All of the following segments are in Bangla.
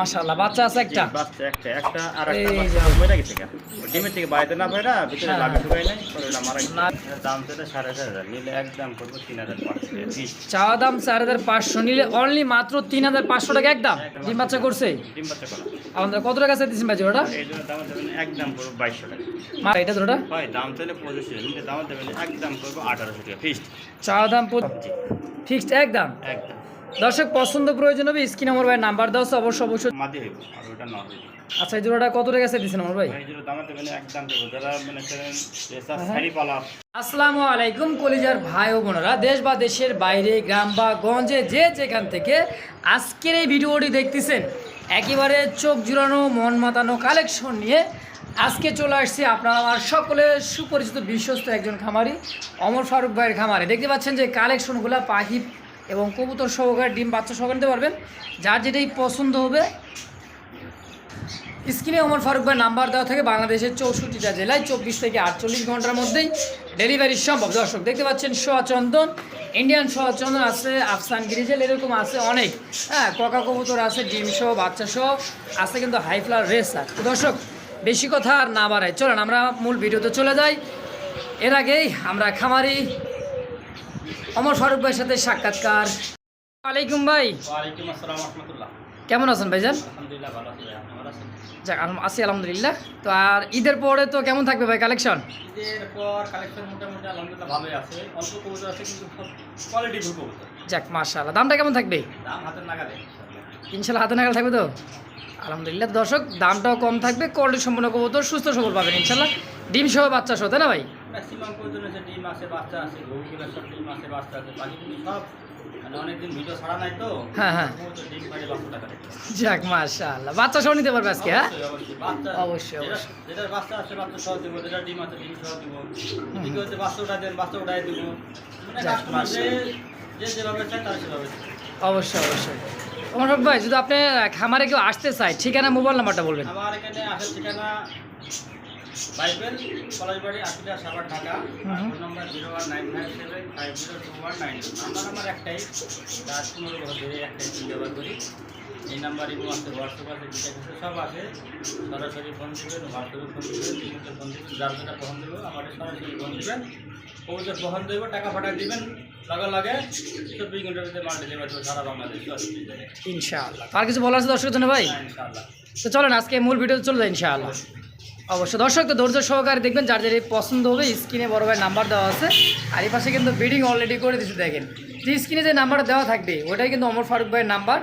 মাশাআল্লাহ বাচ্চা আছে একটা। বাচ্চা একটা একটা আর একটা যে। গেছে ডিমের থেকে বাইরে না ভাইরা ভিতরে হ্যাঁ। ঢুকাই নাই পরে মারা না। দাম চার হাজার নিলে একদম করব চাওয়া দাম নিলে অনলি মাত্র তিন হাজার পাঁচশো টাকা একদম। ডিম বাচ্চা করছে? ডিম বাচ্চা করা। আমাদের কত টাকা চাইতেছেন ভাই জোড়াটা এই জন্য দাম দেবেন একদম করব বাইশশো টাকা। মা এটা জোড়াটা দাম চাইলে পঁচিশশো নিলে দাম দেবেন একদম করব আঠারোশো টাকা ফিস্ট চাওয়া দাম ফিক্সড একদম? একদম। দর্শক পছন্দ প্রয়োজন হবে স্ক্রিন আমার ভাই নাম্বার দাও তো অবশ্যই অবশ্যই। মাদি হইব আর ওটা আচ্ছা এই জোড়াটা কত টাকা চাইতেছেন আমার ভাই? দাম দেবেন একদম করব যারা মানে। শাড়ি পালা। আসসালামু আলাইকুম কলিজার ভাই ও বোনেরা। দেশ বা দেশের বাইরে গ্রাম বা গঞ্জে যে যেখান থেকে আজকের এই ভিডিওটি দেখতেছেন একেবারে চোখ জুড়ানো মন মাতানো কালেকশন নিয়ে আজকে চলে আসছি আপনারা আমার সকলের সুপরিচিত বিশ্বস্ত একজন খামারি অমর ফারুক ভাইয়ের খামারে। দেখতে পাচ্ছেন যে কালেকশনগুলো পাখি এবং কবুতর সহকারে ডিম বাচ্চা সহকারে নিতে পারবেন। যার যেটাই পছন্দ হবে, স্ক্রিনে ওমর ফারুক ভাই নাম্বার দেওয়া থাকে বাংলাদেশের চৌষট্টিটা জেলায় চব্বিশ থেকে আটচল্লিশ ঘণ্টার মধ্যেই ডেলিভারি সম্ভব। দর্শক, দেখতে পাচ্ছেন সোয়া চন্দন, ইন্ডিয়ান সোয়া চন্দন আছে, আফসান গ্রিজেল এরকম আছে অনেক। হ্যাঁ ককা কবুতর আছে, ডিম সহ, বাচ্চা সহ আছে কিন্তু হাই ফ্লার রেসার তো দর্শক, বেশি কথা আর না বাড়ায়। চলেন, আমরা মূল ভিডিওতে চলে যাই। এর আগেই আমরা খামারি অমর ফারুক ভাইয়ের সাথে সাক্ষাৎকার। ওয়ালাইকুম ভাই। ওয়ালাইকুম আসসালাম রহমতুল্লাহ। কেমন আছেন ভাইজান? যাক আছি আলহামদুলিল্লাহ। তো আর ঈদের পরে তো কেমন থাকবে ভাই কালেকশন ঈদের পর কালেকশন মোটামুটি আলহামদুলিল্লাহ ভালোই আছে। অল্প কবুতর আছে কিন্তু কোয়ালিটি ফুল কবুতর। যাক মাশাআল্লাহ। দামটা কেমন থাকবে? দাম হাতের নাগালে। ইনশাল্লাহ হাতে নাগাল থাকবে তো? আলহামদুলিল্লাহ। দর্শক দামটাও কম থাকবে কোয়ালিটি সম্পূর্ণ কবুতর সুস্থ সবল পাবেন ইনশাল্লাহ ডিম সহ বাচ্চা সহ তাই না ভাই? ম্যাক্সিমাম কবুতর আছে ডিম আছে বাচ্চা আছে গরুগুলো সব ডিম আছে বাচ্চা আছে পাখিগুলি সব মানে হ্যাঁ, হ্যাঁ। যাক মাশাআল্লাহ। বাচ্চা সহ নিতে পারবে আজকে হ্যাঁ? অবশ্যই, অবশ্যই। ভাই যদি আপনি খামারে কেউ আসতে চায় ঠিকানা মোবাইল নাম্বারটা বলবেন। আমার এখানে আসার ঠিকানা বাইবেল কলেজবাড়ি আশিটা Savar Dhaka. Phone number zero one nine five seven five zero two one nine number আমার একটাই। পনেরো ধরে একটাই সিম ব্যবহার করি। এই নাম্বার ইমো আছে হোয়াটসঅ্যাপ আছে আছে সব আছে। সরাসরি ফোন দেবেন হোয়াটসঅ্যাপে ফোন দেবেন ইমোতে ফোন দেবেন যার যেটা পছন্দ দেবে আমাদের সরাসরি ফোন দেবেন। কবুতর পছন্দ দেবে টাকা পাঠিয়ে দিবেন লাগা লাগে। চব্বিশ ঘণ্টার ভিতরে মাল ডেলিভারি সারা বাংলাদেশ। অসুবিধা নেই ইনশাআল্লাহ। আর কিছু বলার আছে দর্শকের জন্য ভাই? ইনশাআল্লাহ। তো চলেন আজকে মূল ভিডিও চলে যাই ইনশাআল্লাহ। অবশ্যই দর্শক, তো ধৈর্য সহকারে দেখবেন যার যার পছন্দ হবে, স্ক্রিনে বড় ভাই নাম্বার দেওয়া আছে। আর এই পাশে কিন্তু বিডিং অলরেডি করে দিচ্ছে দেখেন। যে স্ক্রিনে যে নাম্বার দেওয়া থাকবে, ওটাই কিন্তু অমর ফারুক ভাইয়ের নাম্বার।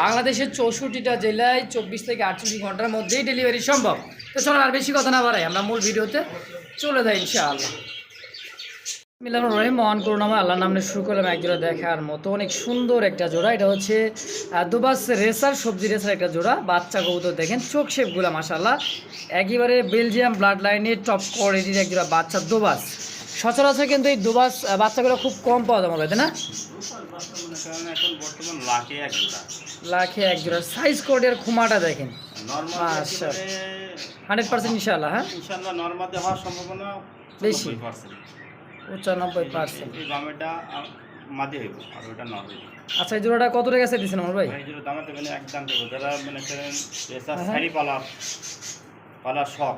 বাংলাদেশের চৌষট্টিটা জেলায় চব্বিশ থেকে আটচল্লিশ ঘণ্টার মধ্যেই ডেলিভারি সম্ভব। তো চলো আর বেশি কথা না বাড়াই, আমরা মূল ভিডিওতে চলে যাই ইনশাআল্লাহ। মিলাম রহিম মহান করুণাময় আল্লাহ নামে শুরু করলাম এক জোড়া দেখার মতো। অনেক সুন্দর একটা জোড়া। এটা হচ্ছে দুবাস রেসার সবজি রেসার একটা জোড়া। বাচ্চা কবুতর দেখেন চোখ শেপগুলো মাসাল্লাহ একেবারে বেলজিয়াম ব্লাড লাইনের টপ কোয়ালিটির এক জোড়া বাচ্চা দুবাস। সচরাচর কিন্তু এই দুবাস বাচ্চাগুলো খুব কম পাওয়া যায় মনে তাই না? লাখে এক জোড়া। সাইজ কোয়ালিটির খুমাটা দেখেন। আচ্ছা। হান্ড্রেড পার্সেন্ট ইনশাল্লাহ হ্যাঁ? ইনশাল্লাহ নর্মালে হওয়ার সম্ভাবনা বেশি। পঁচানব্বই পার্সেন্ট। এই গমেটা মাদি হইব আর ওটা না আচ্ছা এই জোড়াটা কত টাকা দিচ্ছেন আমার ভাই? ভাই যেটা দামাতে গেলে একদম দেবো। যারা মানে রেসার হ্যাঁ। শাড়ি পালা শখ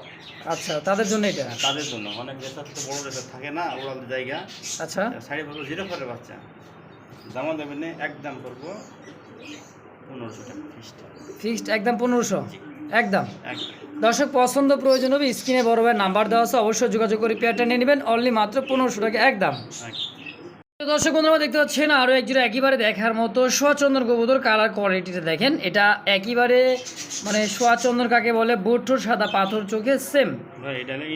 আচ্ছা তাদের জন্য এটা? হ্যাঁ, তাদের জন্য। অনেক রেসার তো বড় রেসার থাকে না ওরাল জায়গা। আচ্ছা। শাড়ি পাবো জিরো করে বাচ্চা। দামা দেবেন একদম করব পনেরোশো টাকা ফিক্সড একদম পনেরোশো? একদম। দর্শক পছন্দ প্রয়োজন হবে স্ক্রিনে বড় ভাই নাম্বার দেওয়া আছে অবশ্যই যোগাযোগ করে পেয়ারটা নিয়ে নেবেন। অনলি মাত্র পনেরোশো টাকা একদম। দর্শক বন্ধুরা দেখতে পাচ্ছেন আরও এক জোড়া একেবারে দেখার মতো সোয়াচন্দন কবুতর কালার কোয়ালিটিটা দেখেন। এটা একেবারে মানে সোয়াচন্দন কাকে বলে বুট্টোর সাদা পাথর চোখে সেম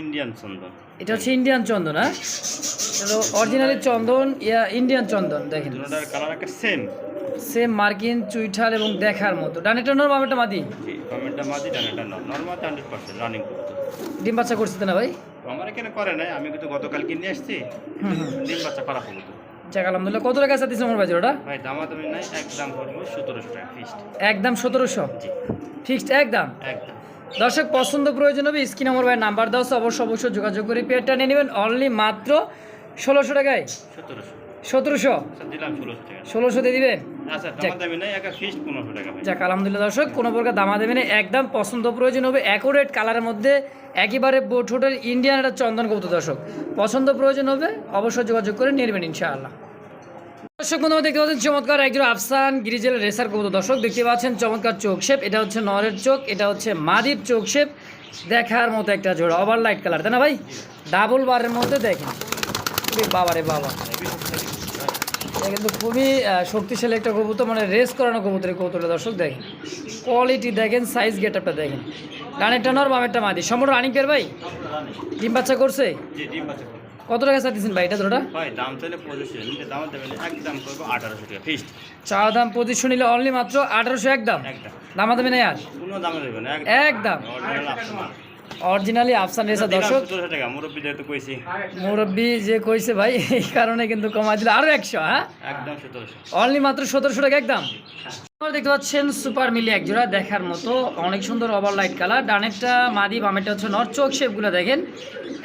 ইন্ডিয়ান চন্দন। এটা হচ্ছে ইন্ডিয়ান চন্দন হ্যাঁ? অরিজিনালি চন্দন ইয়া ইন্ডিয়ান চন্দন দেখেন। কালার একটা সেম সেম মার্কিন চুইঠাল এবং দেখার মতো। ডানেটা নর বামেটা মাদি? কমেন্টটা মাঝি ডানাটা নর্মাল হান্ড্রেড পার্সেন্ট রানিং করতো ডিম বাচ্চা করছে তো না ভাই আমার এখানে করে নাই। আমি কিন্তু গতকাল কিনে আসছি। ডিম বাচ্চা খারাপ হলো যাক আলহামদুলিল্লাহ। কত টাকা চাচ্ছিস আমার বাজার ওটা? ভাই দামা তুমি নাই। একদম করব সতেরোশো টাকা ফিস্ট একদম সতেরোশো? জি। ফিক্সড একদম? একদম। দর্শক পছন্দ প্রয়োজন হবে। স্ক্রিন আমার ভাই নাম্বার দাও অবশ্যই অবশ্যই যোগাযোগ করে পেয়ারটা নিয়ে নেবেন। অনলি মাত্র ষোলোশো টাকায়। সতেরোশো। সতেরোশো? আচ্ছা দিলাম ষোলোশো দিয়ে দিবেন? যাক। ভাই। যাক আলহামদুলিল্লাহ দর্শক কোনো প্রকার দামা দেবেন একদম পছন্দ প্রয়োজন হবে অ্যাকুরেট কালারের মধ্যে একেবারে ঠোঁটের ইন্ডিয়ান একটা চন্দন দর্শক। পছন্দ প্রয়োজন হবে অবশ্যই যোগাযোগ করে নিয়ে নেবেন ইনশাআল্লাহ। দর্শক বন্ধু দেখতে পাচ্ছেন চমৎকার একজন আফসান গিরিজেল রেসার কবুতর দর্শক। দেখতে পাচ্ছেন চমৎকার চোখ শেপ এটা হচ্ছে নরের চোখ এটা হচ্ছে মাদির চোখ শেপ দেখার মতো একটা জোড়া ওভার লাইট কালার তাই না ভাই? ডাবল বারের মধ্যে দেখেন। বাবারে বাবা। এটা কিন্তু খুবই শক্তিশালী একটা কবুতর মানে রেস করানো কবুতর এই কবুতরটা দর্শক দেখেন। কোয়ালিটি দেখেন সাইজ গেটআপটা দেখেন। ডানেরটা নর বামেরটা মাদি। সম্পূর্ণ রানিং পেয়ার ভাই? ডিম বাচ্চা করছে। কত টাকা চাইতেছেন ভাই এটা ধরোটা ভাই দাম চাইলে পঁচিশশো নিতে দাম দেবেন একদম করব আঠারোশো টাকা ফিক্সড চা দাম পঁচিশশো নিলে অনলি মাত্র আঠারোশো একদম? একদম। দামা দেবে না আর? কোনো দামে দেবেন একদম। অরিজিনালি আফসান রেসা দর্শক। 1700 টাকা কইছি। মুরব্বী যে কইছে ভাই এই কারণে কিন্তু কমাই দিলে আরও একশো হ্যাঁ? অনলি মাত্র সতেরোশো টাকা একদম। দেখতে পাচ্ছেন সুপার মিলি এক জোড়া দেখার মতো অনেক সুন্দর ওভার লাইট কালার। ডানেরটা মাদি বামেরটা হচ্ছে নর। চোখ শেপগুলো দেখেন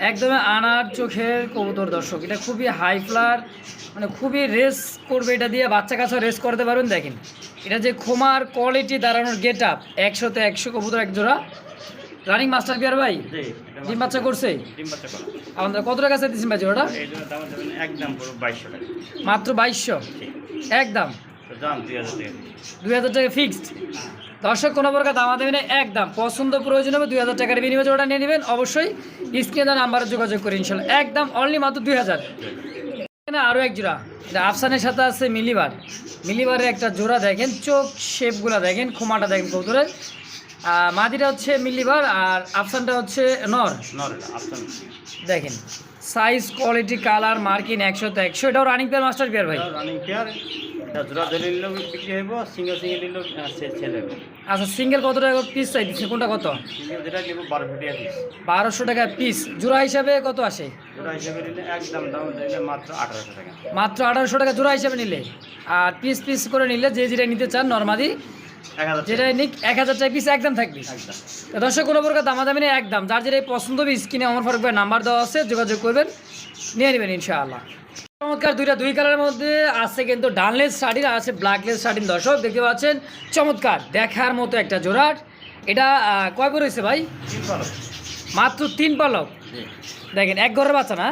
একদমই আনার চোখের কবুতর দর্শক। এটা খুবই হাই ফ্লার মানে খুবই রেস করবে এটা দিয়ে বাচ্চা কাছে রেস করতে পারবেন। দেখেন এটা যে খোমার কোয়ালিটি দাঁড়ানোর গেট আপ একশোতে একশো কবুতর এক জোড়া রানিং মাস্টার বিয়ার ভাই? ডিম বাচ্চা করছে? ডিম বাচ্চা করা। আমাদের কত টাকা চাইতেছেন ভাই জোড়াটা? একদম মাত্র বাইশশো? একদম? দুই হাজার টাকা। ফিক্সড দর্শক কোনো প্রকার দামা দেবেন না, একদম। পছন্দ প্রয়োজন হবে দুই হাজার টাকার বিনিময়ে ওটা নিয়ে নেবেন। অবশ্যই স্ক্রিনে দেওয়া নাম্বারে যোগাযোগ করে ইনশাল্লাহ। একদম অনলি মাত্র দুই হাজার। এখানে আরও এক জোড়া। এটা আফসানের সাথে আছে মিলিবার। মিলিবারের একটা জোড়া দেখেন চোখ শেপগুলো দেখেন খোমাটা দেখেন কৌতুরের মাদিটা হচ্ছে মিলিবার আর আফসানটা হচ্ছে নর। দেখেন সাইজ কোয়ালিটি কালার মার্কিন একশো তো একশো। এটাও রানিং পেয়ার মাস্টার পেয়ার ভাই? রানিং পেয়ার আচ্ছা সিঙ্গেল কত টাকা পিস চাই দিচ্ছে কোনটা কত? বারোশো টাকা পিস জোড়া হিসাবে কত আসে? মাত্র আঠারোশো টাকা। জোড়া হিসাবে নিলে। আর পিস পিস করে নিলে যে যেটা নিতে চান নর্মালি হাজার যেটা নিক এক হাজার টাকা পিস একদম থাকবে। দর্শক কোনো প্রকার দামাদামি নেই একদম। যার যেটাই পছন্দ হবে স্ক্রিনে আমার ফারুক ভাই নাম্বার দেওয়া আছে যোগাযোগ করবেন নিয়ে নেবেন ইনশাআল্লাহ। চমৎকার দুইটা দুই কালারের মধ্যে আছে কিন্তু ডানলেস শাড়ির আছে ব্ল্যাকলেস শাড়ির দর্শক দেখতে পাচ্ছেন চমৎকার। দেখার মতো একটা জোড়াট এটা কয় করে হয়েছে ভাই? পালক। মাত্র তিন পালক? দেখেন এক ঘরের বাচ্চা না?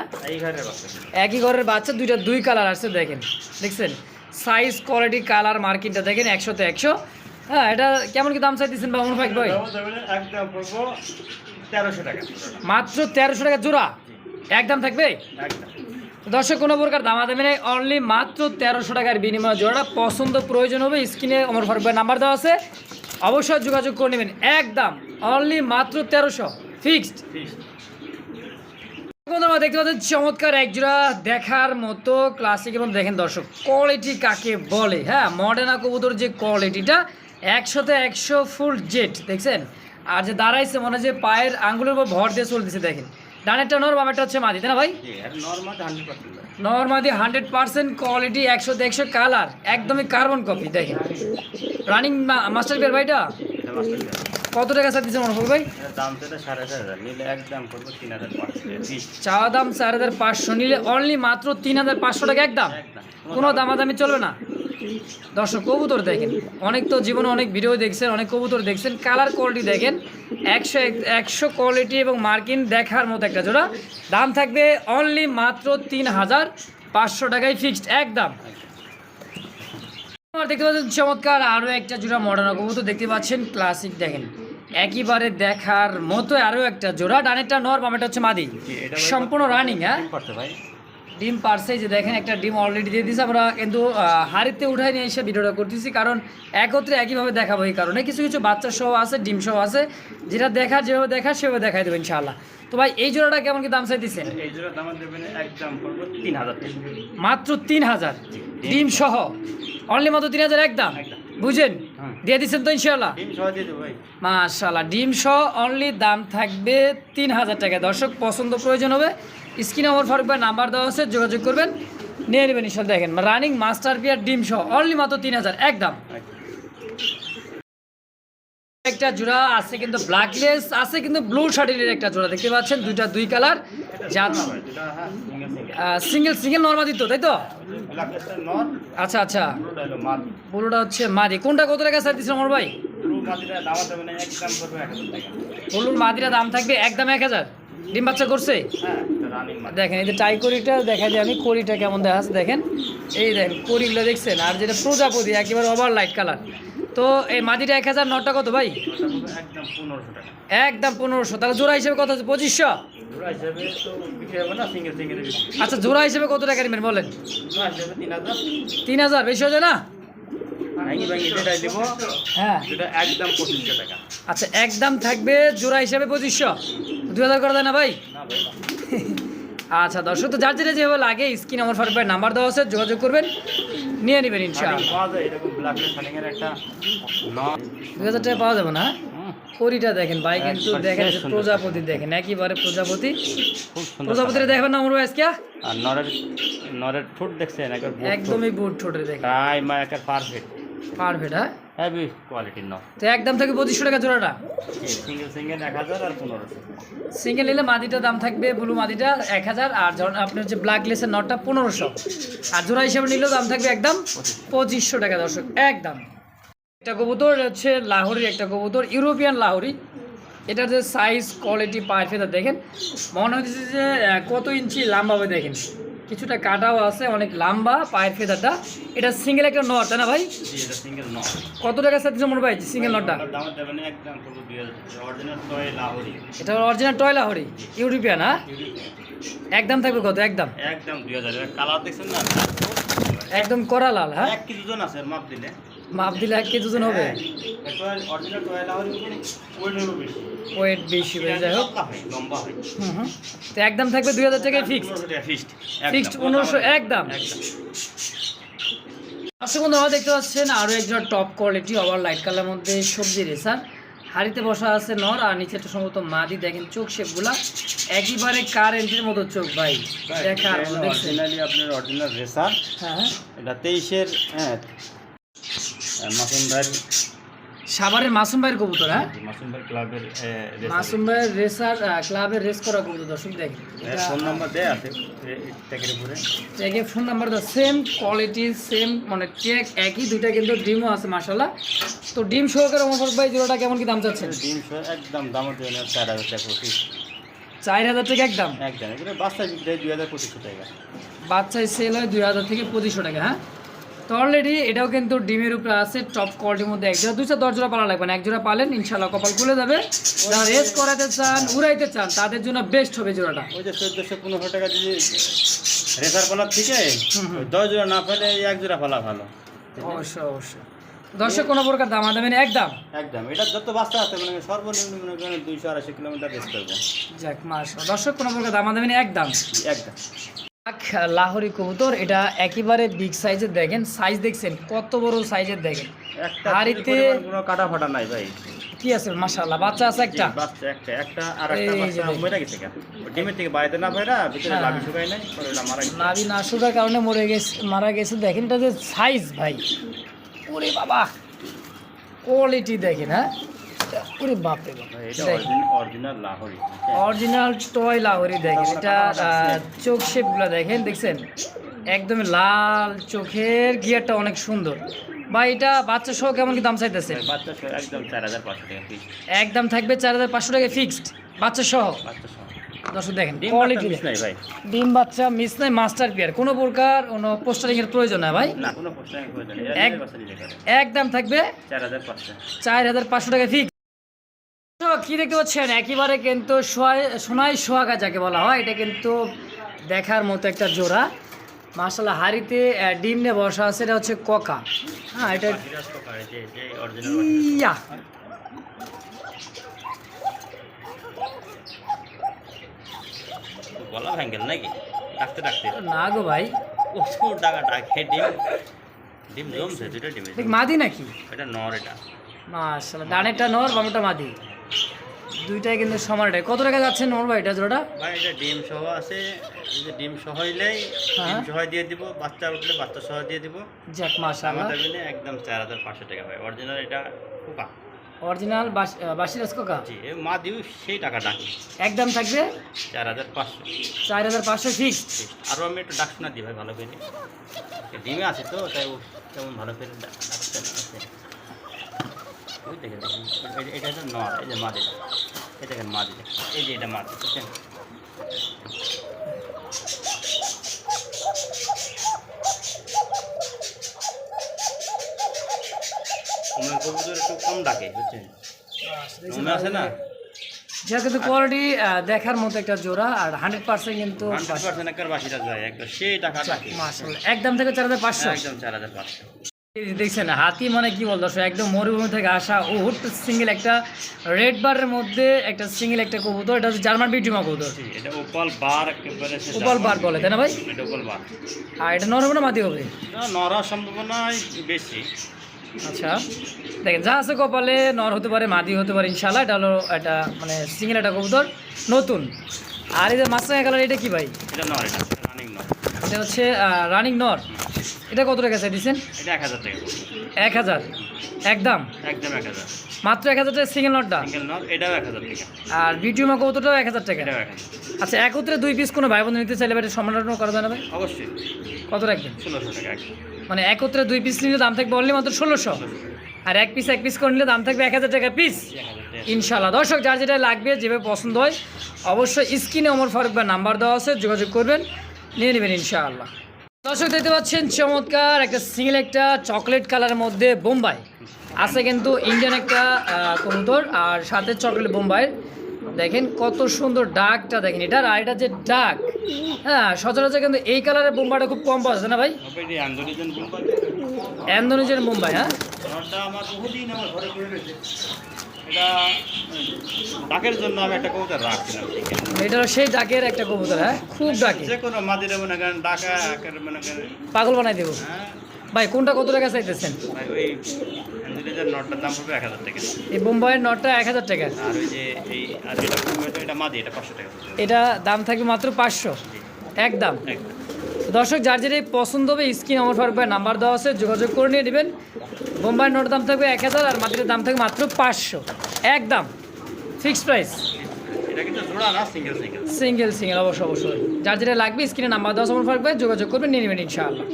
একই ঘরের বাচ্চা। দুইটা দুই কালার আসছে দেখেন। দেখছেন? সাইজ কোয়ালিটি কালার মার্কিংটা দেখেন একশোতে একশো। হ্যাঁ এটা কেমন কি দাম চাইতেছেন বা অনুফাক ভাই একদম পড়ব তেরোশো টাকা। মাত্র তেরোশো টাকা জোড়া? একদম থাকবে? দর্শক কোনো প্রকার দামা দামি নেই অনলি মাত্র তেরোশো টাকার বিনিময়ে জোড়া পছন্দ প্রয়োজন হবে স্ক্রিনে অমর ফারুক ভাই নাম্বার দেওয়া আছে। অবশ্যই যোগাযোগ করে নেবেন একদম অনলি মাত্র তেরোশো ফিক্সড ফিক্স বন্ধুরা দেখতে পাচ্ছেন চমৎকার একজোড়া দেখার মতো ক্লাসিক এবং দেখেন দর্শক কোয়ালিটি কাকে বলে? হ্যাঁ মডার্না কবুতর যে কোয়ালিটিটা একশোতে একশো ফুল জেট দেখছেন? আর যে দাঁড়াইছে মনে হয় যে পায়ের আঙ্গুলের উপর ভর দিয়ে চলতেছে দেখেন। ডানেরটা নর বামেরটা হচ্ছে মাদি তাই না ভাই? নর্মাদি হান্ড্রেড পার্সেন্ট কোয়ালিটি একশোতে একশো কালার একদমই কার্বন কপি দেখেন। রানিং মাস্টার বিয়ার ভাইটা। কত টাকা চাইতেছে মনে ভাই? এটার দাম সাড়ে চার হাজার। নিলে একদম করব তিন হাজার পাঁচশো। টাকা পিস চাওয়া দাম চার হাজার পাঁচশো নিলে অনলি মাত্র তিন হাজার পাঁচশো টাকা একদম কোনো দামাদামি চলবে না। দর্শক কবুতর দেখেন। অনেক তো জীবনে অনেক ভিডিও দেখছেন অনেক কবুতর দেখছেন। কালার কোয়ালিটি দেখেন। একশো এক- একশো কোয়ালিটি এবং মার্কিন দেখার মতো একটা জোড়া। দাম থাকবে অনলি মাত্র তিন হাজার পাঁচশো টাকায় ফিক্সড একদম আমার দেখতে পাচ্ছেন চমৎকার আরও একটা জোড়া মডার্ন তো দেখতে পাচ্ছেন ক্লাসিক দেখেন। একইবারে দেখার মতো আরও একটা জোড়া। ডানেরটা নর বামেটা হচ্ছে মাদি। সম্পূর্ণ রানিং হ্যাঁ? ডিম পারছে যে দেখেন একটা ডিম অলরেডি দিয়ে দিয়েছে আমরা কিন্তু হাড়িতে উঠাই নিয়ে এসে ভিডিওটা করতেছি কারণ একত্রে একইভাবে দেখাবো এই কারণে। কিছু কিছু বাচ্চা সহ আছে ডিম সহ আছে যেটা দেখার যেভাবে দেখা সেভাবে দেখাই দেবো ইনশাআল্লাহ। তো ভাই এই জোড়াটা কেমন কি দাম চাইতেছেন? এই জোড়া দাম দেবেন একদম করব তিন হাজার মাত্র তিন হাজার। ডিম সহ? অনলি মাত্র তিন হাজার একদম। বুঝেন? দিয়ে দিচ্ছেন তো ভাই। মাশাল্লাহ ডিম সহ অনলি দাম থাকবে তিন হাজার টাকা। দর্শক পছন্দ প্রয়োজন হবে। স্ক্রিনে আমার ফারুক ভাই নাম্বার দেওয়া আছে যোগাযোগ করবেন। নিয়ে নেবেন ইনশাল দেখেন রানিং মাস্টার পিয়ার ডিম সহ অনলি মাত্র তিন হাজার একদম। একটা জোড়া আছে কিন্তু ব্ল্যাকলেস আছে কিন্তু ব্লু শার্টিনের একটা জোড়া দেখতে পাচ্ছেন? দুইটা দুই কালার যা হ্যাঁ সিঙ্গেল সিঙ্গেল সিঙ্গেল সিঙ্গেল নর্মাদি তো তাই তো? আচ্ছা আচ্ছা। ব্লুটা হচ্ছে মাদি। কোনটা কত টাকা স্যার দিচ্ছেন আমার ভাই? ব্লুর মাদিরা দাম থাকবে একদম এক হাজার? ডিম বাচ্চা করছে? হ্যাঁ। দেখেন এই যে টাই করিটা দেখা যায় আমি করিটা কেমন দেখা যাচ্ছে দেখেন। এই দেখেন করিগুলো দেখছেন? আর যেটা প্রজাপতি একেবারে ওভার লাইট কালার তো এই মাদিটা এক হাজার নটা কত ভাই? একদম পনেরোশো তাহলে জোড়া হিসেবে কত আছে? পঁচিশশো? আচ্ছা জোড়া হিসেবে কত টাকা নেবেন বলেন? তিন হাজার। বেশি হয়ে যায় না? হ্যাঁ। আচ্ছা একদম থাকবে জোড়া হিসাবে পঁচিশশো। দু হাজার করে দেয় না ভাই। আচ্ছা দর্শক তো যার যেটা যেভাবে লাগে স্ক্রিন আমার ফারুক ভাই নাম্বার দেওয়া আছে যোগাযোগ করবেন নিয়ে নেবেন ইনশাআল্লাহ। দু হাজার টাকা পাওয়া যাবে না? করিটা দেখেন ভাই কিন্তু দেখেন প্রজাপতি দেখেন একইবারে প্রজাপতি। প্রজাপতিটা দেখবেন না আমার আজকে? আর নরের নরের ঠোঁট দেখছেন একদমই বুট ঠোঁটে দেখেন। মা পারফেক্ট পারফেক্ট হ্যাঁ? হেভি কোয়ালিটির তো একদম থাকে পঁচিশশো টাকা জোড়াটা? সিঙ্গেল সিঙ্গেল এক হাজার আর পনেরোশো। সিঙ্গেল নিলে মাদিটার দাম থাকবে ব্লু মাদিটা এক হাজার আর যখন আপনি হচ্ছে ব্ল্যাক লেসের নটটা পনেরোশো। আর জোড়া হিসাবে নিলেও দাম থাকবে একদম পঁচিশশো। টাকা দর্শক একদম। একটা কবুতর হচ্ছে লাহোরি একটা কবুতর ইউরোপিয়ান লাহোরি। এটার যে সাইজ কোয়ালিটি পারফেক্ট দেখেন। মনে হচ্ছে যে কত ইঞ্চি লম্বা হবে দেখেন। কিছুটা কাটাও আছে অনেক লম্বা পায়ের ফেদারটা এটা সিঙ্গেল একটা নট তাই না ভাই? কত টাকা সাথে মনে ভাই সিঙ্গেল নটটা লাহোরি এটা অরিজিনাল টয় লাহরি ইউরোপিয়ান হ্যাঁ? একদম থাকবে কত? একদম। একদম দুই হাজার। কালার দেখছেন না? একদম করা লাল হ্যাঁ? এক কেজি ওজন আছে মাপ দিলে। মাপ দিলে এক কেজি ওজন হবে ওয়েট বেশি। হয়ে যাই হোক। হয় হয়। তো একদম থাকবে দুই হাজার টাকায় ফিক্সড ফিক্সড পনেরোশো একদম। দর্শক বন্ধু আমরা দেখতে পাচ্ছেন আরও একজন top quality over light colour মধ্যে সবজি রেসার। হাড়িতে বসা আছে নর আর নিচে একটা সম্ভবত মাদি। দেখেন চোখ শেপগুলা। একেবারে কারেন্টের মতো চোখ ভাই। দেখার আপনার অরিজিনাল রেসার। হ্যাঁ। এটা তেইশের হ্যাঁ মাসুম ভাইয়ের সাভারের মাসুম ভাইয়ের কবুতর হ্যাঁ? মাসুম ভাই ক্লাবের মাসুম ভাইয়ের রেসার ক্লাবের রেস করা কবুতর দর্শক দেখেন। ফোন নাম্বার দেয়া আছে ট্যাগের উপরে। ট্যাগে ফোন নাম্বার দাও সেম কোয়ালিটি সেম মানে ট্যাগ একই দুইটা কিন্তু ডিমও আছে মাসাল্লাহ তো ডিম সহকারে মোহাম্মদ ভাই জোড়াটা কেমন কি দাম চাচ্ছেন? ডিম একদম দামও দেবেন চার হাজার টাকা চার হাজার টাকা একদম? একদম বাচ্চা দুই হাজার পঁচিশশো টাকা। বাচ্চায় সেল হয় দুই হাজার থেকে পঁচিশশো টাকা হ্যাঁ? তো অলরেডি এটাও কিন্তু ডিমের উপরে আছে টপ কোয়ালিটির মধ্যে এক জোড়া দুইটা দশ জোড়া পালা লাগবে না এক জোড়া পালেন ইনশাল্লাহ কপাল খুলে যাবে। যারা রেস করাতে চান উড়াইতে চান তাদের জন্য বেস্ট হবে জোড়াটা। ওই যে চোদ্দোশো পনেরোশো টাকা যদি রেসার পালার থেকে দশ জোড়া না পেলে এক জোড়া পালা ভালো। অবশ্যই অবশ্যই। দর্শক কোনো প্রকার দামা দেবেন একদম। একদম এটা যত বাচ্চা আছে মানে সর্বনিম্ন মনে করেন দুইশো আড়াইশো কিলোমিটার রেস করব। যাক মাস দর্শক কোনো প্রকার দামা দেবেন একদম। একদম। লাহোরি কবুতর এটা একেবারে বিগ সাইজের দেখেন। সাইজ দেখছেন কত বড় সাইজের দেখেন। হাড়িতে- কোনো কাটা ফাটা নাই ভাই। কি আছে? মাশাআল্লাহ বাচ্চা আছে একটা। বাচ্চা একটা একটা আর একটা বাচ্চা মরে গেছে কেন ডিমের থেকে বাইরে না ভাইরা ভিতরে হ্যাঁ। লাভি শুকাই নাই পরে মারা গেছে। নাভি না শুকার কারণে মরে গেছে মারা গেছে। দেখেন এটা যে সাইজ ভাই। ওরে বাবা কোয়ালিটি দেখেন হ্যাঁ? ওরে বাপরে বাপ। এটা original Lahori original toy Lahori দেখেন এটা চোখ শেপগুলো দেখেন দেখছেন? একদম লাল চোখের গিয়ারটা অনেক সুন্দর। বা এটা বাচ্চা সহ কেমন কি দাম চাইতেছে? ভাই, একদম থাকবে চার হাজার পাঁচশো টাকা ফিক্সড বাচ্চা সহ। দর্শক দেখেন ডিম কোয়ালিটি বাচ্চা মিস নাই ভাই। ডিম বাচ্চা মিস নাই মাস্টার পেয়ার কোনো প্রকার কোনো পোস্টারিং এর প্রয়োজন ভাই। না করে একদম থাকবে চার হাজার পাঁচশো। চার হাজার পাঁচশো টাকা ফিক্স কি দেখতে পাচ্ছেন? একেবারে কিন্তু সোনাই সোহাগা যাকে বলা হয় এটা কিন্তু দেখার মতো একটা জোড়া। মাসাল্লাহ হাড়িতে ডিম নিয়ে বসা আছে এটা হচ্ছে ককা। হ্যাঁ এটা ইয়া! গলা ভ্যাঙ্গেল নাকি? ডাকতে ডাকতে। না গো ভাই। প্রচুর টাকা ডাকে ডিম। ডিম জমছে দুটো ডিমে মাদি নাকি? এটা নর এটা। ডানেরটা নর বামটা মাদি। দুইটাই কিন্তু সমানটাই কত টাকা যাচ্ছে নর ভাই এটা জোড়াটা? ভাই এটা ডিম সহ আছে। এই যে ডিম সহ হইলেই ডিম হ্যাঁ। সহ দিয়ে দিব বাচ্চা উঠলে বাচ্চা সহ দিয়ে দিব। জ্যাক মাসাল্লাহ আমাদের বিনে একদম চার হাজার পাঁচশো টাকা ভাই। অরিজিনাল এটা কোকা অরিজিনাল বাসিরাজ কোকা জি এ মা দিও সেই টাকা ডাকি একদম থাকবে? চার হাজার পাঁচশো। চার হাজার পাঁচশো ফিক্স আরও আমি একটু ডাক শোনা দিই ভাই ভালো করে। ডিমে আছে তো তাই ও তেমন ভালো করে ডা- না। আছে। ওই দেখেন দেখেন, এটা- হচ্ছে নর এই যে এই দেখেন এই যে এটা বুঝছেন তোমার কবুতর একটু কম ডাকে বুঝছেন মনে আছে না যেটা কিন্তু কোয়ালিটি দেখার মতো একটা জোড়া আর হান্ড্রেড পার্সেন্ট কিন্তু একদম সেই টাকা একদম থেকে চার হাজার পাঁচশো। একদম চার হাজার পাঁচশো। দেখছেন হাতি মানে কি বল দর্শক একদম মরুভূমি থেকে আসা উট সিঙ্গেল একটা রেড বারের মধ্যে একটা সিঙ্গেল একটা কবুতর এটা হচ্ছে জার্মান বিউটিমা কবুতর। এটা ওপাল বার বলে তাই না ভাই? এটা ওপাল বার। আর এটা নরম না মাটি হবে? না, নড়ার সম্ভাবনাই বেশি। আচ্ছা দেখেন যা আছে কপালে নর হতে পারে মাদি হতে পারে ইনশাল্লাহ এটা হলো একটা মানে সিঙ্গেল একটা কবুতর নতুন। আর এই যে মাছরাঙা কালার এটা কি ভাই? এটা নর এটা। নর এটা হচ্ছে রানিং নর। এটা কত টাকা চাই দিচ্ছেন? এটা এক হাজার টাকা। এক হাজার। একদম? একদম এক হাজার। মাত্র এক হাজার টাকা সিঙ্গেল নটটা সিঙ্গেল নর এটাও এক হাজার টাকা। আর বিউটিমা কবুতরটাও এক হাজার টাকা? আচ্ছা একত্রে দুই পিস কোনো ভাই বন্ধু নিতে চাইলে এটা সম্মান করা যায় না ভাই? অবশ্যই। কত রাখবেন? ষোলোশো টাকা মানে একত্রে দুই পিস নিলে দাম থাকবে অনলি মাত্র ষোলোশো। আর এক পিস এক পিস করে নিলে দাম থাকবে এক হাজার টাকা পিস ইনশাল্লাহ দর্শক যার যেটা লাগবে যেভাবে পছন্দ হয় অবশ্যই স্ক্রিনে অমর ফারুক বা নাম্বার দেওয়া আছে যোগাযোগ করবেন। নিয়ে নেবেন ইনশাআল্লাহ। দর্শক দেখতে পাচ্ছেন চমৎকার একটা সিঙ্গেল একটা চকলেট কালারের মধ্যে বোম্বাই। আছে কিন্তু ইন্ডিয়ান একটা কবুতর আর সাথে চকলেট বোম্বাই। দেখেন কত সুন্দর ডাকটা দেখেন এটার আর এটা যে ডাক হ্যাঁ সচরাচর কিন্তু এই কালারের বোম্বাইটা খুব কম পাওয়া যায় না ভাই? বোম্বাই। মুম্বাই হ্যাঁ? এটা ডাকের জন্য আমি একটা কবুতর রাখছিলাম। এটা সেই ডাকের একটা কবুতর হ্যাঁ? খুব ডাকে। যে কোনো মাদিরে মনে করেন ডাকা মনে করেন। পাগল বানাই দেবো। হ্যাঁ। ভাই কোনটা কত টাকা চাইতেছেন? ভাই ওই আন্দোলনের নটটার দাম পড়বে এক হাজার টাকা। এই বোম্বাইয়ের নটটা এক হাজার টাকা। আর ওই যে এই আর এটা এটা- এটা মাদি এটা পাঁচশো টাকা। এটা দাম থাকবে মাত্র পাঁচশো। একদম একদম দর্শক যার যেটাই পছন্দ হবে স্ক্রিন আমার ফারুক ভাই নাম্বার দেওয়া আছে যোগাযোগ করে নিয়ে নেবেন। বোম্বাইয়ের নোটের দাম থাকবে এক হাজার আর মাটির দাম থাকবে মাত্র পাঁচশো। একদম ফিক্সড প্রাইস জোড়া সিঙ্গেল সিঙ্গেল অবশ্যই অবশ্যই। যার যেটা লাগবে স্ক্রিনে নাম্বার দেওয়া ফারুক ভাই যোগাযোগ করবেন নিয়ে নেবেন ইনশাআল্লাহ।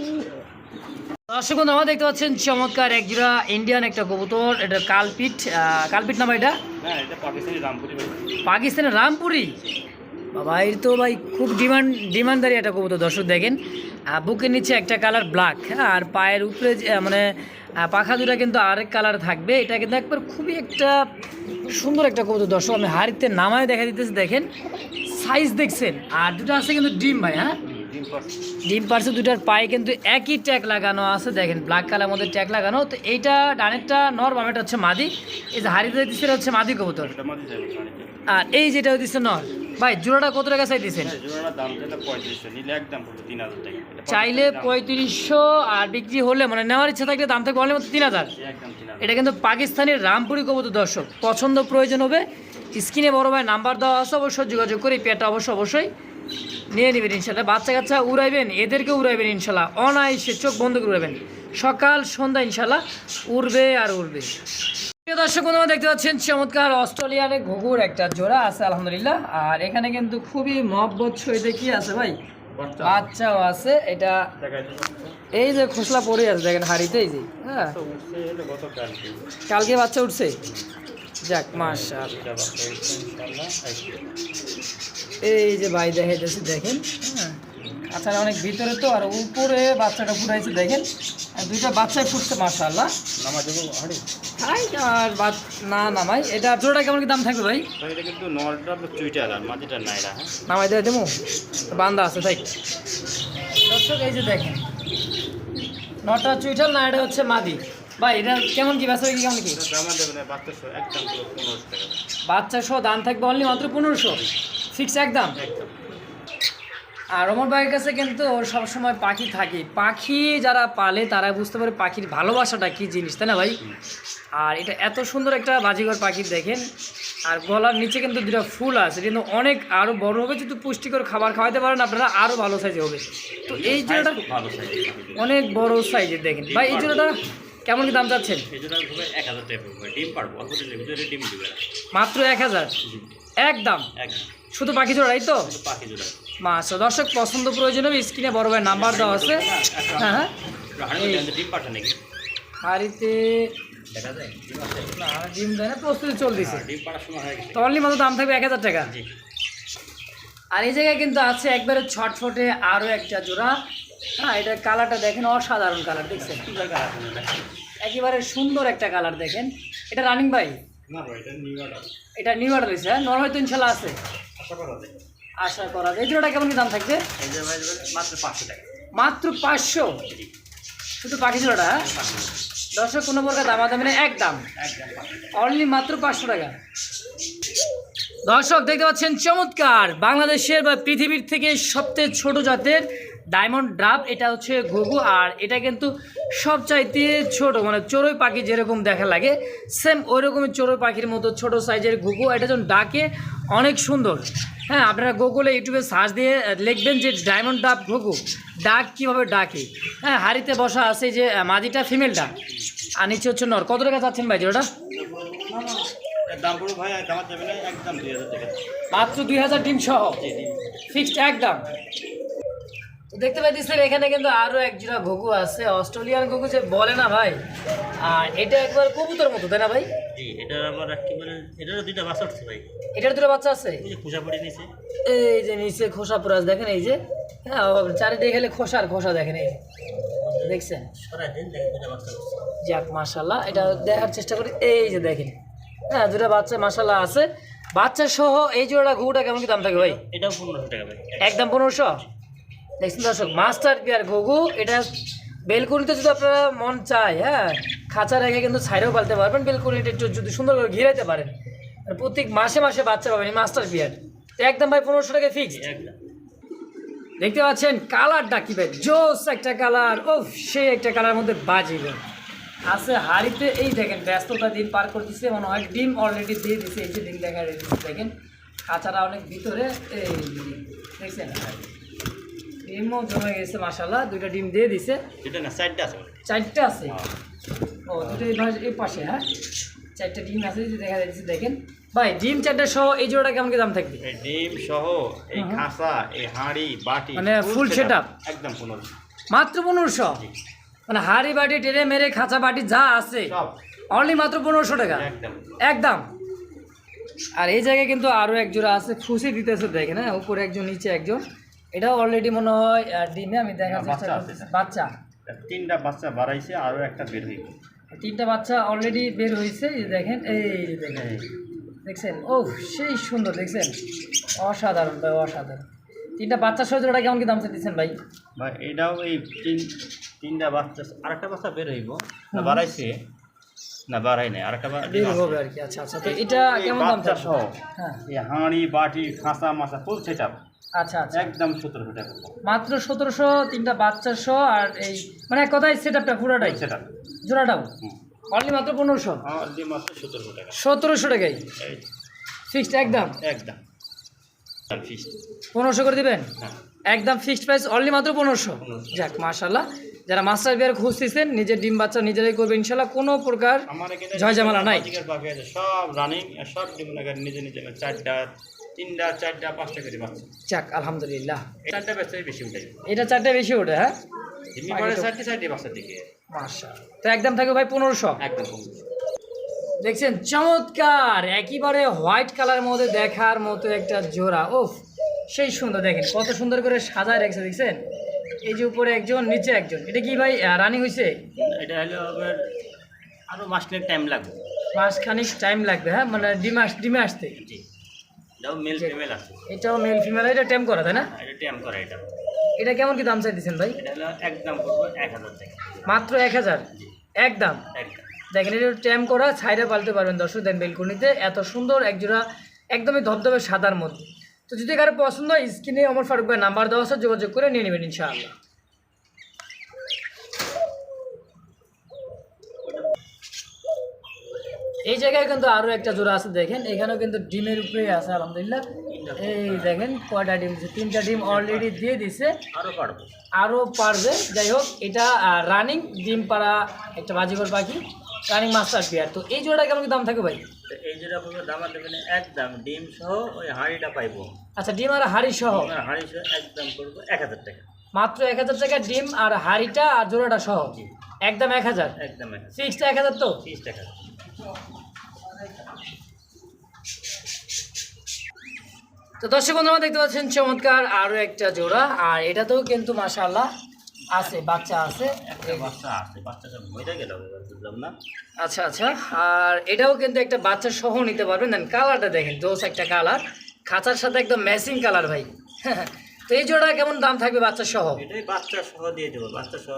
দর্শক বন্ধু আমরা দেখতে পাচ্ছেন চমৎকার এক একজোড়া ইন্ডিয়ান একটা কবুতর এটা কালপিট কালপিট নাম এটা? হ্যাঁ পাকিস্তানি রামপুরি পাকিস্তানের রামপুরি? বাবা তো ভাই, খুব ডিমান্ড ডিমান্ডারি একটা কবুতর, দর্শক দেখেন। বুকের নিচে একটা কালার ব্ল্যাক আর পায়ের উপরে মানে পাখা দুটা কিন্তু আরেক কালার থাকবে। এটা কিন্তু একবার খুবই একটা সুন্দর একটা কবুতর, দর্শক, আমি হাড়িতে নামায় দেখা দিতেছি, দেখেন। সাইজ দেখছেন, আর দুটো আছে কিন্তু ডিম, ভাই হ্যাঁ? ডিম পার্স দুটার পায়ে কিন্তু একই ট্যাগ লাগানো আছে। দেখেন ব্ল্যাক কালার মধ্যে ট্যাগ লাগানো। তো এইটা ডানেরটা নর বামেটা হচ্ছে মাদি। এই যে হাড়িতে দিচ্ছে হচ্ছে মাদি কবুতর। এটা আর এই যেটা দিচ্ছে নর ভাই জোড়াটা কত টাকা চাই এটা চাইলে পঁয়ত্রিশশো আর বিক্রি হলে মানে নেওয়ার ইচ্ছা থাকলে দাম থাকবে অনলি তিন হাজার। তিন হাজার। এটা কিন্তু পাকিস্তানের রামপুরি কবুতর দর্শক। পছন্দ প্রয়োজন হবে। স্ক্রিনে বড় ভাই নাম্বার দেওয়া আছে অবশ্যই যোগাযোগ করে পেয়ারটা অবশ্যই অবশ্যই নিয়ে নেবেন ইনশাল্লাহ বাচ্চা কাচ্চা উড়াইবেন এদেরকে উড়াইবেন ইনশাল্লাহ অনায়াসে চোখ বন্ধ করে উড়াবেন সকাল সন্ধ্যা ইনশাল্লাহ উড়বে আর উড়বে। প্রিয় দর্শক বন্ধুরা দেখতে পাচ্ছেন চমৎকার অস্ট্রেলিয়ানের ঘুঘুর একটা জোড়া আছে আলহামদুলিল্লাহ। আর এখানে কিন্তু খুবই মহব্বত সহিতে কি আছে ভাই? বাচ্চা বাচ্চাও আছে। এটা এই যে খোসলা পড়ে আছে দেখেন হাড়িতে এই যে। হ্যাঁ। কালকে বাচ্চা উঠছে? যাক মাশাল এই যে ভাই দেখাইতেছি দেখেন। হ্যাঁ আচ্ছা অনেক ভিতরে তো আর উপরে বাচ্চাটা ফুটাইছে দেখেন। আর দুইটা বাচ্চাই ফুটছে হাড়ি হাই আর বাচ না নামাই। এটা জোড়াটা কেমন কি দাম থাকবে ভাই? কিন্তু নলটা চুইটার আর মাটিটা নাইরা হ্যাঁ? নামাই দেয় দেবো? বান্দা আছে তাই। দর্শক এই যে দেখেন। নটা চুইটাল না এটা হচ্ছে মাদি। ভাই এটা কেমন কি বেচা কেমন কি? বাচ্চা সহ দাম থাকবে অনলি মাত্র পনেরোশো। ফিক্স একদম। একদম আর অমর ভাইয়ের কাছে কিন্তু সবসময় পাখি থাকে। পাখি যারা পালে তারা বুঝতে পারে পাখির ভালোবাসাটা কি জিনিস তাই না ভাই? আর এটা এত সুন্দর একটা বাজিঘর পাখি দেখেন। আর গলার নিচে কিন্তু দুটো ফুল আছে কিন্তু অনেক আরও বড় হবে যদি পুষ্টিকর খাবার খাওয়াতে পারেন আপনারা আরও ভালো সাইজে হবে। তো এই জোড়াটা অনেক বড় সাইজের দেখেন। ভাই এই জোড়াটা কেমন কি দাম চাচ্ছেন? মাত্র এক হাজার? একদম। একদম। শুধু পাখি জোড়াই তো? পাখি জোড়া মাসা দর্শক পছন্দ প্রয়োজন হবে স্ক্রিনে বড় ভাই নাম্বার দেওয়া আছে। হ্যাঁ হ্যাঁ। পাঠা নাকি? হাড়িতে ডিম দেয় না প্রস্তুতি চলতেছে। হ্যাঁ, ডিম পাড়ার সময় হয়ে গেছে। তো অনলি মাত্র দাম থাকবে এক হাজার টাকা। আর এই জায়গায় কিন্তু আছে একবারে ছটফটে আরও একটা জোড়া। হ্যাঁ এটার কালারটা দেখেন অসাধারণ কালার দেখছেন? একেবারে সুন্দর একটা কালার দেখেন। এটা রানিং ভাই? এটা নিউ অর্ডার। এটা নিউ অর্ডার হয়েছে হ্যাঁ? ইনশাল্লাহ আছে। আশা করা যায়। আশা করা যায়। এই জোড়াটা কেমন কি দাম থাকবে মাত্র পাঁচশো টাকা। মাত্র পাঁচশো? শুধু পাখি জোড়াটা হ্যাঁ? দর্শক কোনো প্রকার দামাদামি নেই এক দাম অনলি মাত্র পাঁচশো টাকা। দর্শক দেখতে পাচ্ছেন চমৎকার বাংলাদেশের বা পৃথিবীর থেকে সবচেয়ে ছোট জাতের ডায়মন্ড ড্রাফ এটা হচ্ছে ঘুঘু আর এটা কিন্তু সবচাইতে ছোট মানে চড়ুই পাখি যেরকম দেখা লাগে সেম ওই রকমই চড়ুই পাখির মতো ছোট সাইজের ঘুঘু এটা যখন ডাকে অনেক সুন্দর। হ্যাঁ আপনারা গুগলে ইউটিউবে সার্চ দিয়ে লিখবেন যে ডায়মন্ড ডাব ঘুঘু ডাক কীভাবে ডাকে। হ্যাঁ হাড়িতে বসা আছে যে মাদিটা ফিমেলটা আর নিচে হচ্ছে নর। কত টাকা চাচ্ছেন ভাই ওটা মাত্র দুই হাজার ডিম সহ ফিক্সড একদম। দেখতে পাইতেছেন এখানে কিন্তু আরও এক জোড়া ঘুঘু আছে অস্ট্রেলিয়ান ঘুঘু যে বলে না ভাই। আর এটা একবার কবুতর মতো তাই না ভাই? জি এটার আবার কি বলে এটারও দুইটা বাচ্চা উঠছে ভাই। এটার দুটো বাচ্চা আছে? এই যে পড়ে নিয়েছে। এই যে নিচে খোসা পুরাজ দেখেন এই যে। হ্যাঁ চারিদিকে খেলে খোসার খোসা দেখেন এই দেখছেন? যাক মাশাল্লাহ এটা দেখার চেষ্টা করি। এই যে দেখেন। হ্যাঁ দুটো বাচ্চা মাশাল্লাহ আছে। বাচ্চা সহ এই জোড়া ঘুঘুটা কেমন কি দাম থাকে ভাই? এটাও পনেরোশো টাকা ভাই একদম পনেরোশো? দেখছেন দর্শক মাস্টার পিয়ার ঘুঘু এটা বেলকুনিতে যদি আপনারা মন চায় হ্যাঁ খাঁচা রেখে কিন্তু ছাইরেও পালতে পারবেন। বেলকুনিটা একটু যদি সুন্দর করে ঘিরাইতে পারেন প্রত্যেক মাসে মাসে বাচ্চা পাবেন এই মাস্টার পিয়ার তো একদম ভাই পনেরোশো টাকা ফিক্স দেখতে পাচ্ছেন কালারটা কি ভাই? জোস একটা কালার ও সেই একটা কালার মধ্যে বাজি ভাই। আছে হাড়িতে এই দেখেন ব্যস্ততা দিন পার করতেছে মনে হয় ডিম অলরেডি দিয়ে দিছে এই যে ডিম দেখা দেখেন খাঁচাটা অনেক ভিতরে এই দেখছেন? ডিমও জমে গেছে মাসাল্লাহ দুইটা ডিম দিয়ে দিছে। এটা না সাইডটা আছে চারটে আছে? ও দুটো এই পাশে- হ্যাঁ? চারটে ডিম আছে দেখা যাচ্ছে দেখেন। ভাই ডিম চারটে সহ এই জোড়াটা কেমন কি দাম থাকবে? ডিম সহ এই হুম। খাঁচা এই হাঁড়ি বাটি মানে full setup? একদম পনেরোশো মাত্র পনেরোশো? মানে হাড়ি বাটি টেনে মেরে খাঁচা বাটি যা আছে? অনলি মাত্র পনেরোশো টাকা? একদম। একদম? আর এই জায়গায় কিন্তু আরও এক জোড়া আছে খুশি দিতেছে দেখেন হ্যাঁ? উপরে একজন নিচে একজন। এটাও অলরেডি মনে হয় ডিমে আমি দেখার চেষ্টা বাচ্চা আছে বাচ্চা। তিনটা বাচ্চা বাড়াইছে আরও একটা বের হইবে তিনটা বাচ্চা অলরেডি বের হয়েছে এই দেখেন এই দেখেন। দেখছেন? ও সেই সুন্দর দেখছেন? অসাধারণ ভাই অসাধারণ। তিনটা বাচ্চা সহ জোড়াটা কেমন কি দাম দিচ্ছেন ভাই? ভাই এটাও এই তিন তিনটা বাচ্চা আরেকটা বাচ্চা বের হইব। না বাড়াইছে। না বাড়াই নাই আরেকটা বের হবে আর কি আচ্ছা আচ্ছা। তো এটা কেমন দাম? সহ। হ্যাঁ। এই হাঁড়ি বাটি খাঁচা মাছা ফুল সেট আচ্ছা আচ্ছা। একদম সতেরোশো টাকা মাত্র সতেরোশো তিনটা বাচ্চা সহ আর এই মানে এক কথায় সেট আপটা পুরোটাই সেট জোড়াটাও? অনলি মাত্র পনেরোশো? আমার দিয়ে মাত্র সতেরোশো টাকা। সতেরোশো টাকাই? ফিক্সড একদম? একদম। পনেরোশো করে দিবেন? হ্যাঁ। একদম ফিক্সড প্রাইস অনলি মাত্র পনেরোশো? যাক মাশাল্লাহ যারা মাস্টার বিয়ার খুঁজতেছেন নিজের ডিম বাচ্চা নিজেরাই করবে ইনশাল্লাহ কোনো প্রকার জামালা নাই। সব রানিং সব ডিমনাগার নিজে নিজে চারটা তিনটা চারটা পাঁচটা করে যাক আলহামদুলিল্লাহ। চারটা বেশি উঠে। এটা চারটে বেশি ওঠে হ্যাঁ? এমনি করে চারটে চারটে বাচ্চার দিকে। মাশা তো একদম থাকবে ভাই পনেরোশো? একদম দেখছেন চমৎকার! একেবারে হোয়াইট কালার মধ্যে দেখার মতো একটা জোড়া। ওফ সেই সুন্দর দেখেন কত সুন্দর করে সাজায় রেখেছে দেখছেন? এই যে উপরে একজন নিচে একজন। এটা কি ভাই রানিং হয়েছে এটা হলো আবার আরও টাইম লাগবে। মাসখানিক টাইম লাগবে হ্যাঁ? মানে ডিমে আস ডিমে আসতে। জি। এটাও মেল ফিমেল আছে। এটাও মেল ফিমেল এটা টেম করা তাই না? এটা ট্যাম করা এটা। এটা কেমন কি দাম চাইতেছেন ভাই? এটা হলো একদম পড়বে এক হাজার টাকা। মাত্র এক হাজার? একদম একদম দেখেন এটা ট্যাম করা ছাইরে পালতে পারবেন দর্শক দেন বেলকুনিতে। এত সুন্দর একজোড়া একদমই ধবধবে সাদার মধ্যে। তো যদি কারও পছন্দ হয় স্ক্রিনে অমর ফারুক ভাই নাম্বার দেওয়া আছে যোগাযোগ করে নিয়ে নেবেন ইনশাআল্লাহ। এই জায়গায় কিন্তু আরও একটা জোড়া আছে দেখেন। এখানেও কিন্তু ডিমের উপরেই আছে আলহামদুলিল্লাহ। এই দেখেন কয়টা ডিম তিনটা ডিম অলরেডি দিয়ে দিছে। আরও পারব। আরও পারবে। যাই হোক এটা রানিং ডিম পাড়া একটা বাজিকর পাখি রানিং মাস্টার পেয়ার। তো এই জোড়াটা কেমন কি দাম থাকে ভাই? এই যেটা পড়বে দামা দেবেন একদম ডিম সহ ওই হাঁড়িটা পাইবো। আচ্ছা ডিম আর হাড়ি সহ? হাঁড়ি সহ একদম করব এক হাজার টাকা। মাত্র এক হাজার টাকা ডিম আর হাড়িটা আর জোড়াটা সহ? একদম এক হাজার? একদম এক হাজার। তো? ফিক্সটা এক হাজার। তো দর্শক বন্ধুরা দেখতে পাচ্ছেন চমৎকার আরও একটা জোড়া আর এটাতেও কিন্তু মাশাআল্লাহ আছে বাচ্চা আছে। বাচ্চা আছে বাচ্চা সব মরে গেল বুঝলাম না। আচ্ছা আচ্ছা আর এটাও কিন্তু একটা বাচ্চা সহ নিতে পারবেন। দেন কালারটা দেখেন দোষ একটা কালার। খাঁচার সাথে একদম ম্যাচিং কালার ভাই। তো এই জোড়া কেমন দাম থাকবে বাচ্চা সহ? এটাই বাচ্চা সহ দিয়ে দেবো। বাচ্চা সহ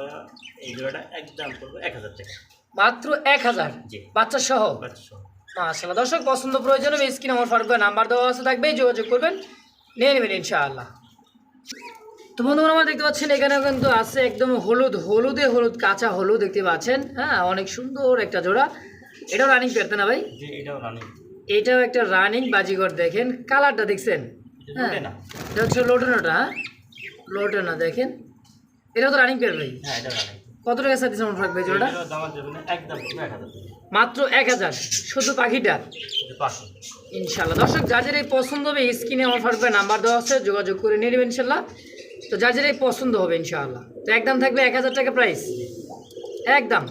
এই জোড়াটা একদম করব এক হাজার টাকা। মাত্র এক হাজার। বাচ্চা সহ সহ দর্শক পছন্দ প্রয়োজন হবে স্ক্রিন আমার ফারুক ভাই নাম্বার দেওয়া আছে থাকবে যোগাযোগ করবেন নিয়ে নেবেন ইনশাআল্লাহ। তো বন্ধুরা আমরা দেখতে পাচ্ছেন এখানেও কিন্তু আছে একদম হলুদ হলুদে হলুদ কাঁচা হলুদ দেখতে পাচ্ছেন। হ্যাঁ অনেক সুন্দর একটা জোড়া। এটাও রানিং পেরতে না ভাই? এটাও একটা রানিং বাজিঘর দেখেন কালারটা দেখছেন? হ্যাঁ এটা হচ্ছে লোটনাটা হ্যাঁ? লোটনা দেখেন। এটাও তো রানিং পেয়ার ভাই? হ্যাঁ এটা রানি কত টাকা সাথে আমার থাকবে জোড়া এটাও দামা দেবেন একদম করব এক হাজার টাকা। মাত্র এক হাজার। শুধু পাখিটা? ইনশাল্লাহ দর্শক যাদের এই পছন্দ হবে স্ক্রিনে আমার ফারুকের নাম্বার দেওয়া আছে যোগাযোগ করে নিয়ে নেবেন ইনশাল্লাহ তো যাদের এই পছন্দ হবে ইনশাআল্লাহ। তো একদম থাকবে এক হাজার টাকা প্রাইস একদম।